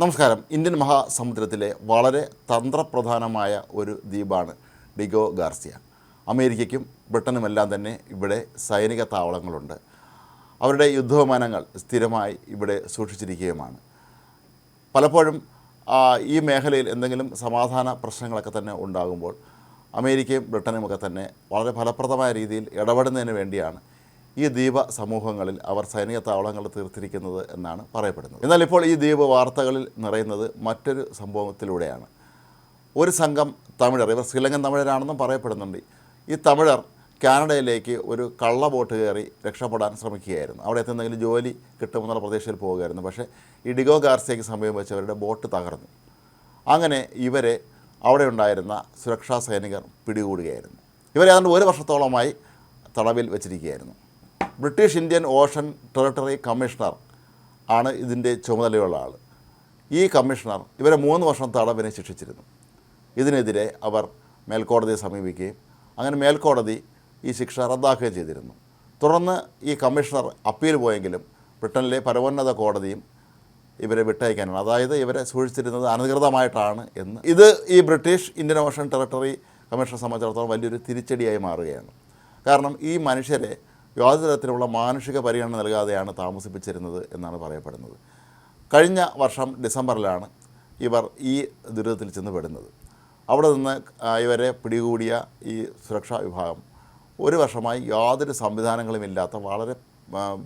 നമസ്കാരം. ഇന്ത്യൻ മഹാസമുദ്രത്തിലെ വളരെ തന്ത്രപ്രധാനമായ ഒരു ദ്വീപാണ് ഡിഗോ ഗാർസിയ. അമേരിക്കയ്ക്കും ബ്രിട്ടനുമെല്ലാം തന്നെ ഇവിടെ സൈനിക താവളങ്ങളുണ്ട്. അവരുടെ യുദ്ധവിമാനങ്ങൾ സ്ഥിരമായി ഇവിടെ സൂക്ഷിച്ചിരിക്കുകയുമാണ്. പലപ്പോഴും ഈ മേഖലയിൽ എന്തെങ്കിലും സമാധാന പ്രശ്നങ്ങളൊക്കെ തന്നെ ഉണ്ടാകുമ്പോൾ അമേരിക്കയും ബ്രിട്ടനുമൊക്കെ തന്നെ വളരെ ഫലപ്രദമായ രീതിയിൽ ഇടപെടുന്നതിന് വേണ്ടിയാണ് ഈ ദ്വീപ സമൂഹങ്ങളിൽ അവർ സൈനിക താവളങ്ങൾ തീർത്തിരിക്കുന്നത് എന്നാണ് പറയപ്പെടുന്നത്. എന്നാൽ ഇപ്പോൾ ഈ ദ്വീപ് വാർത്തകളിൽ നിറയുന്നത് മറ്റൊരു സംഭവത്തിലൂടെയാണ്. ഒരു സംഘം തമിഴർ ഇവർ ശ്രീലങ്കൻ തമിഴരാണെന്നും പറയപ്പെടുന്നുണ്ട്. ഈ തമിഴർ കാനഡയിലേക്ക് ഒരു കള്ള ബോട്ട് കയറി രക്ഷപ്പെടാൻ ശ്രമിക്കുകയായിരുന്നു. അവിടെ എത്തുന്നെങ്കിലും ജോലി കിട്ടുമെന്നുള്ള പ്രതീക്ഷയിൽ പോവുകയായിരുന്നു. പക്ഷേ ഈ ഡിഗോ ഗാർസിയയ്ക്ക് സമയം വെച്ച് അവരുടെ ബോട്ട് തകർന്നു. അങ്ങനെ ഇവരെ അവിടെ ഉണ്ടായിരുന്ന സുരക്ഷാ സൈനികർ പിടികൂടുകയായിരുന്നു. ഇവരെ ഏതാണ്ട് ഒരു വർഷത്തോളമായി തടവിൽ വെച്ചിരിക്കുകയായിരുന്നു. British Indian Ocean Territory commissioner ആണ് ഇതിന്റെ ചുമതലയുള്ള ആൾ ഈ കമ്മീഷണർ ഇവരെ മൂന്ന് വർഷം തടവിനെ ശിക്ഷിച്ചിരുന്നു. ഇതിനെതിരെ അവർ മേൽക്കോടതിയെ സമീപിക്കുകയും അങ്ങനെ മേൽക്കോടതി ഈ ശിക്ഷ റദ്ദാക്കുകയും ചെയ്തിരുന്നു. തുടർന്ന് ഈ കമ്മീഷണർ അപ്പീൽ പോയെങ്കിലും ബ്രിട്ടനിലെ പരമോന്നത കോടതിയും ഇവരെ വിട്ടയക്കാനാണ്. അതായത് ഇവരെ സൂക്ഷിച്ചിരുന്നത് അനധികൃതമായിട്ടാണ് എന്ന്. ഇത് ഈ ബ്രിട്ടീഷ് ഇന്ത്യൻ ഓഷൻ ടെറിട്ടറി കമ്മീഷനെ സംബന്ധിച്ചിടത്തോളം വലിയൊരു തിരിച്ചടിയായി മാറുകയാണ്. കാരണം ഈ മനുഷ്യരെ യാതൊരു തരത്തിലുള്ള മാനുഷിക പരിഗണന നൽകാതെയാണ് താമസിപ്പിച്ചിരുന്നത് എന്നാണ് പറയപ്പെടുന്നത്. കഴിഞ്ഞ വർഷം ഡിസംബറിലാണ് ഇവർ ഈ ദുരിതത്തിൽ ചെന്നുപെടുന്നത് അവിടെ നിന്ന് ഇവരെ പിടികൂടിയ ഈ സുരക്ഷാ വിഭാഗം ഒരു വർഷമായി യാതൊരു സംവിധാനങ്ങളും ഇല്ലാത്ത വളരെ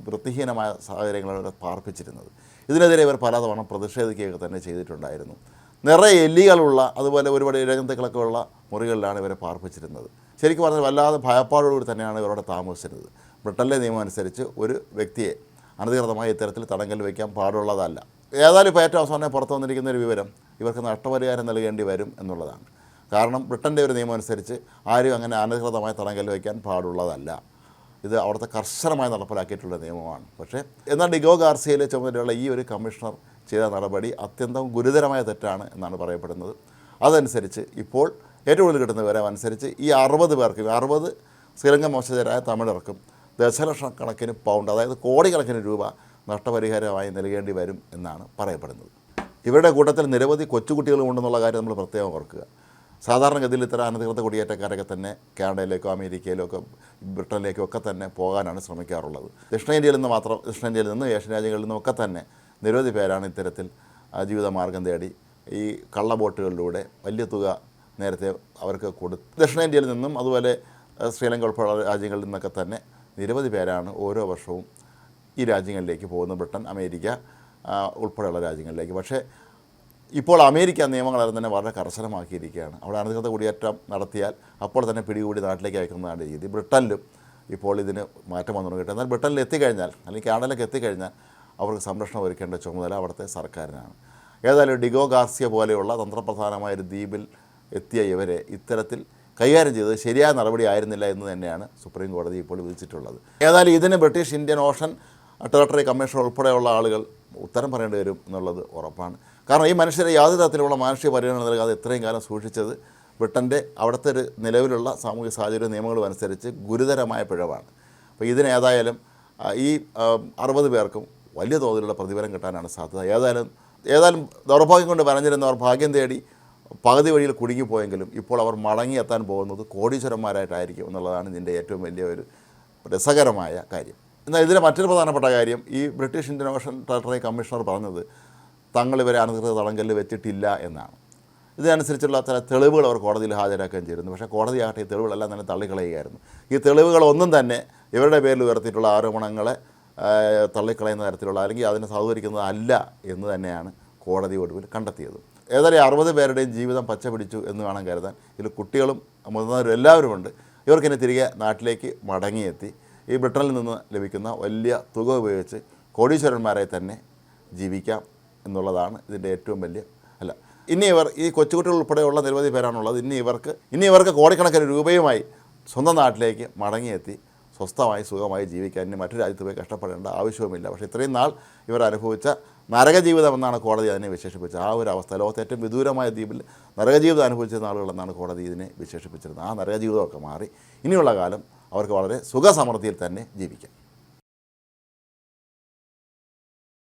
വൃത്തിഹീനമായ സാഹചര്യങ്ങളാണ് ഇവരെ പാർപ്പിച്ചിരുന്നത്. ഇതിനെതിരെ ഇവർ പലതവണ പ്രതിഷേധിക്കുകയൊക്കെ തന്നെ ചെയ്തിട്ടുണ്ടായിരുന്നു. നിറയെ എല്ലികളുള്ള അതുപോലെ ഒരുപാട് ഇഴജന്തുക്കളൊക്കെ ഉള്ള മുറികളിലാണ് ഇവരെ പാർപ്പിച്ചിരുന്നത്. ശരിക്കും പറഞ്ഞാൽ വല്ലാതെ ഭയപ്പാടോടുകൂടി തന്നെയാണ് ഇവരോട് താമസിച്ചിരുന്നത്. ബ്രിട്ടനിലെ നിയമം അനുസരിച്ച് ഒരു വ്യക്തിയെ അനധികൃതമായി ഇത്തരത്തിൽ തടങ്കൽ വയ്ക്കാൻ പാടുള്ളതല്ല. ഏതായാലും ഇപ്പോൾ ഏറ്റവും അവസാനം പുറത്തു വന്നിരിക്കുന്ന ഒരു വിവരം ഇവർക്ക് നഷ്ടപരിഹാരം നൽകേണ്ടി വരും എന്നുള്ളതാണ്. കാരണം ബ്രിട്ടന്റെ ഒരു നിയമം അനുസരിച്ച് ആരും അങ്ങനെ അനധികൃതമായി തടങ്കൽ വയ്ക്കാൻ പാടുള്ളതല്ല. ഇത് അവിടുത്തെ കർശനമായി നടപ്പിലാക്കിയിട്ടുള്ള നിയമമാണ്. പക്ഷേ എന്നാൽ ഡിഗോ ഗാർസിയയിലെ ചുമതലയുള്ള ഈ ഒരു കമ്മീഷണർ ചെയ്ത നടപടി അത്യന്തം ഗുരുതരമായ തെറ്റാണ് എന്നാണ് പറയപ്പെടുന്നത്. അതനുസരിച്ച് ഇപ്പോൾ ഏറ്റവും കൂടുതൽ കിട്ടുന്ന വിവരം അനുസരിച്ച് ഈ അറുപത് പേർക്കും അറുപത് ശ്രീലങ്കൻ മോശജരായ തമിഴർക്കും ദശലക്ഷക്കണക്കിന് പൗണ്ട് അതായത് കോടിക്കണക്കിന് രൂപ നഷ്ടപരിഹാരമായി നൽകേണ്ടി വരും എന്നാണ് പറയപ്പെടുന്നത്. ഇവരുടെ കൂട്ടത്തിൽ നിരവധി കൊച്ചുകുട്ടികളും ഉണ്ടെന്നുള്ള കാര്യം നമ്മൾ പ്രത്യേകം ഓർക്കുക. സാധാരണഗതിയിൽ ഇത്തരം അനധികൃത കുടിയേറ്റക്കാരൊക്കെ തന്നെ കാനഡയിലേക്കോ അമേരിക്കയിലോ ഒക്കെ ബ്രിട്ടനിലേക്കോ ഒക്കെ തന്നെ പോകാനാണ് ശ്രമിക്കാറുള്ളത്. ദക്ഷിണേന്ത്യയിൽ നിന്ന് മാത്രം ദക്ഷിണേന്ത്യയിൽ നിന്നും ഏഷ്യൻ രാജ്യങ്ങളിൽ നിന്നും ഒക്കെ തന്നെ നിരവധി പേരാണ് ഇത്തരത്തിൽ ജീവിതമാർഗം തേടി ഈ കള്ളബോട്ടുകളിലൂടെ വലിയ തുക നേരത്തെ അവർക്ക് കൊടു ദക്ഷിണേന്ത്യയിൽ നിന്നും അതുപോലെ ശ്രീലങ്ക ഉൾപ്പെടെ രാജ്യങ്ങളിൽ നിന്നൊക്കെ തന്നെ നിരവധി പേരാണ് ഓരോ വർഷവും ഈ രാജ്യങ്ങളിലേക്ക് പോകുന്നത്. ബ്രിട്ടൻ അമേരിക്ക ഉൾപ്പെടെയുള്ള രാജ്യങ്ങളിലേക്ക്. പക്ഷേ ഇപ്പോൾ അമേരിക്ക നിയമങ്ങളെല്ലാം തന്നെ വളരെ കർശനമാക്കിയിരിക്കുകയാണ്. അവിടെ അനധികൃത കുടിയേറ്റം നടത്തിയാൽ അപ്പോൾ തന്നെ പിടികൂടി നാട്ടിലേക്ക് അയക്കുന്നതാണ് രീതി. ബ്രിട്ടനിലും ഇപ്പോൾ ഇതിന് മാറ്റം വന്നു തുടങ്ങിയിട്ട് എന്നാൽ ബ്രിട്ടനിൽ എത്തിക്കഴിഞ്ഞാൽ അല്ലെങ്കിൽ കാനഡയിലേക്ക് എത്തിക്കഴിഞ്ഞാൽ അവർക്ക് സംരക്ഷണം ഒരുക്കേണ്ട ചുമതല അവിടുത്തെ സർക്കാരിനാണ്. ഏതായാലും ഡിഗോ ഗാർസിയ പോലെയുള്ള തന്ത്രപ്രധാനമായ ഒരു ദ്വീപിൽ എത്തിയ ഇവരെ ഇത്തരത്തിൽ കൈകാര്യം ചെയ്തത് ശരിയായ നടപടി ആയിരുന്നില്ല എന്ന് തന്നെയാണ് സുപ്രീം കോടതി ഇപ്പോൾ വിധിച്ചിട്ടുള്ളത്. ഏതായാലും ഇതിന് British Indian Ocean Territory commission ഉൾപ്പെടെയുള്ള ആളുകൾ ഉത്തരം പറയേണ്ടി വരും എന്നുള്ളത് ഉറപ്പാണ്. കാരണം ഈ മനുഷ്യരെ യാതൊരു തരത്തിലുള്ള മാനുഷിക പരിഗണന നൽകാതെ ഇത്രയും കാലം സൂക്ഷിച്ചത് ബ്രിട്ടന്റെ അവിടുത്തെ ഒരു നിലവിലുള്ള സാമൂഹിക സാഹചര്യ നിയമങ്ങളും അനുസരിച്ച് ഗുരുതരമായ പിഴവാണ്. അപ്പോൾ ഇതിനേതായാലും ഈ അറുപത് പേർക്കും വലിയ തോതിലുള്ള പ്രതിഫലം കിട്ടാനാണ് സാധ്യത. ഏതായാലും ഏതായാലും ദൗർഭാഗ്യം കൊണ്ട് പറഞ്ഞിരുന്നവർ ഭാഗ്യം തേടി പകുതി വഴിയിൽ കുടുങ്ങിപ്പോയെങ്കിലും ഇപ്പോൾ അവർ മടങ്ങിയെത്താൻ പോകുന്നത് കോടീശ്വരന്മാരായിട്ടായിരിക്കും എന്നുള്ളതാണ് ഇതിന്റെ ഏറ്റവും വലിയ ഒരു രസകരമായ കാര്യം. എന്നാൽ ഇതിലെ മറ്റൊരു പ്രധാനപ്പെട്ട കാര്യം ഈ British Indian Ocean Territory commissioner പറഞ്ഞത് തങ്ങൾ ഇവരെ അനധികൃത തടങ്കലിൽ വെച്ചിട്ടില്ല എന്നാണ്. ഇതിനനുസരിച്ചുള്ള ചില തെളിവുകൾ അവർ കോടതിയിൽ ഹാജരാക്കുകയും ചെയ്തിരുന്നു. പക്ഷേ കോടതിയാകട്ടെ ഈ തെളിവുകളെല്ലാം തന്നെ തള്ളിക്കളയുകയായിരുന്നു. ഈ തെളിവുകളൊന്നും തന്നെ ഇവരുടെ പേരിൽ ഉയർത്തിയിട്ടുള്ള ആരോപണങ്ങളെ തള്ളിക്കളയുന്ന തരത്തിലുള്ള അല്ലെങ്കിൽ അതിനെ സഹകരിക്കുന്നതല്ല എന്ന് തന്നെയാണ് കോടതി ഒടുവിൽ കണ്ടെത്തിയത്. ഏതായാലും അറുപത് പേരുടെയും ജീവിതം പച്ച പിടിച്ചു എന്ന് വേണം കരുതാൻ. ഇതിൽ കുട്ടികളും മുതിർന്നവരും എല്ലാവരുമുണ്ട് ഇവർക്കിനി തിരികെ നാട്ടിലേക്ക് മടങ്ങിയെത്തി. ഈ ബ്രിട്ടനിൽ നിന്ന് ലഭിക്കുന്ന വലിയ തുക ഉപയോഗിച്ച് കോടീശ്വരന്മാരെ തന്നെ ജീവിക്കാം എന്നുള്ളതാണ് ഇതിന്റെ ഏറ്റവും വലിയ അല്ല. ഇനി ഇവർ ഈ കൊച്ചുകുട്ടികൾ ഉൾപ്പെടെയുള്ള നിരവധി പേരാണുള്ളത്. ഇനി ഇവർക്ക് ഇനി ഇവർക്ക് കോടിക്കണക്കിന് രൂപയുമായി സ്വന്തം നാട്ടിലേക്ക് മടങ്ങിയെത്തി. സ്വസ്ഥമായി സുഖമായി ജീവിക്കാൻ മറ്റു രാജ്യത്ത് പോയി കഷ്ടപ്പെടേണ്ട ആവശ്യവുമില്ല. പക്ഷേ ഇത്രയും നാൾ ഇവർ അനുഭവിച്ച നരകജീവിതം എന്നാണ് കോടതി അതിനെ വിശേഷിപ്പിച്ചത്. ആ ഒരു അവസ്ഥ ലോകത്തെ ഏറ്റവും വിദൂരമായ ദ്വീപിൽ നരകജീവിതം അനുഭവിച്ചിരുന്ന ആളുകളെന്നാണ് കോടതി ഇതിനെ വിശേഷിപ്പിച്ചിരുന്നത് ആ നരകജീവിതമൊക്കെ മാറി ഇനിയുള്ള കാലം അവർക്ക് വളരെ സുഖസമൃദ്ധിയിൽ തന്നെ ജീവിക്കാം.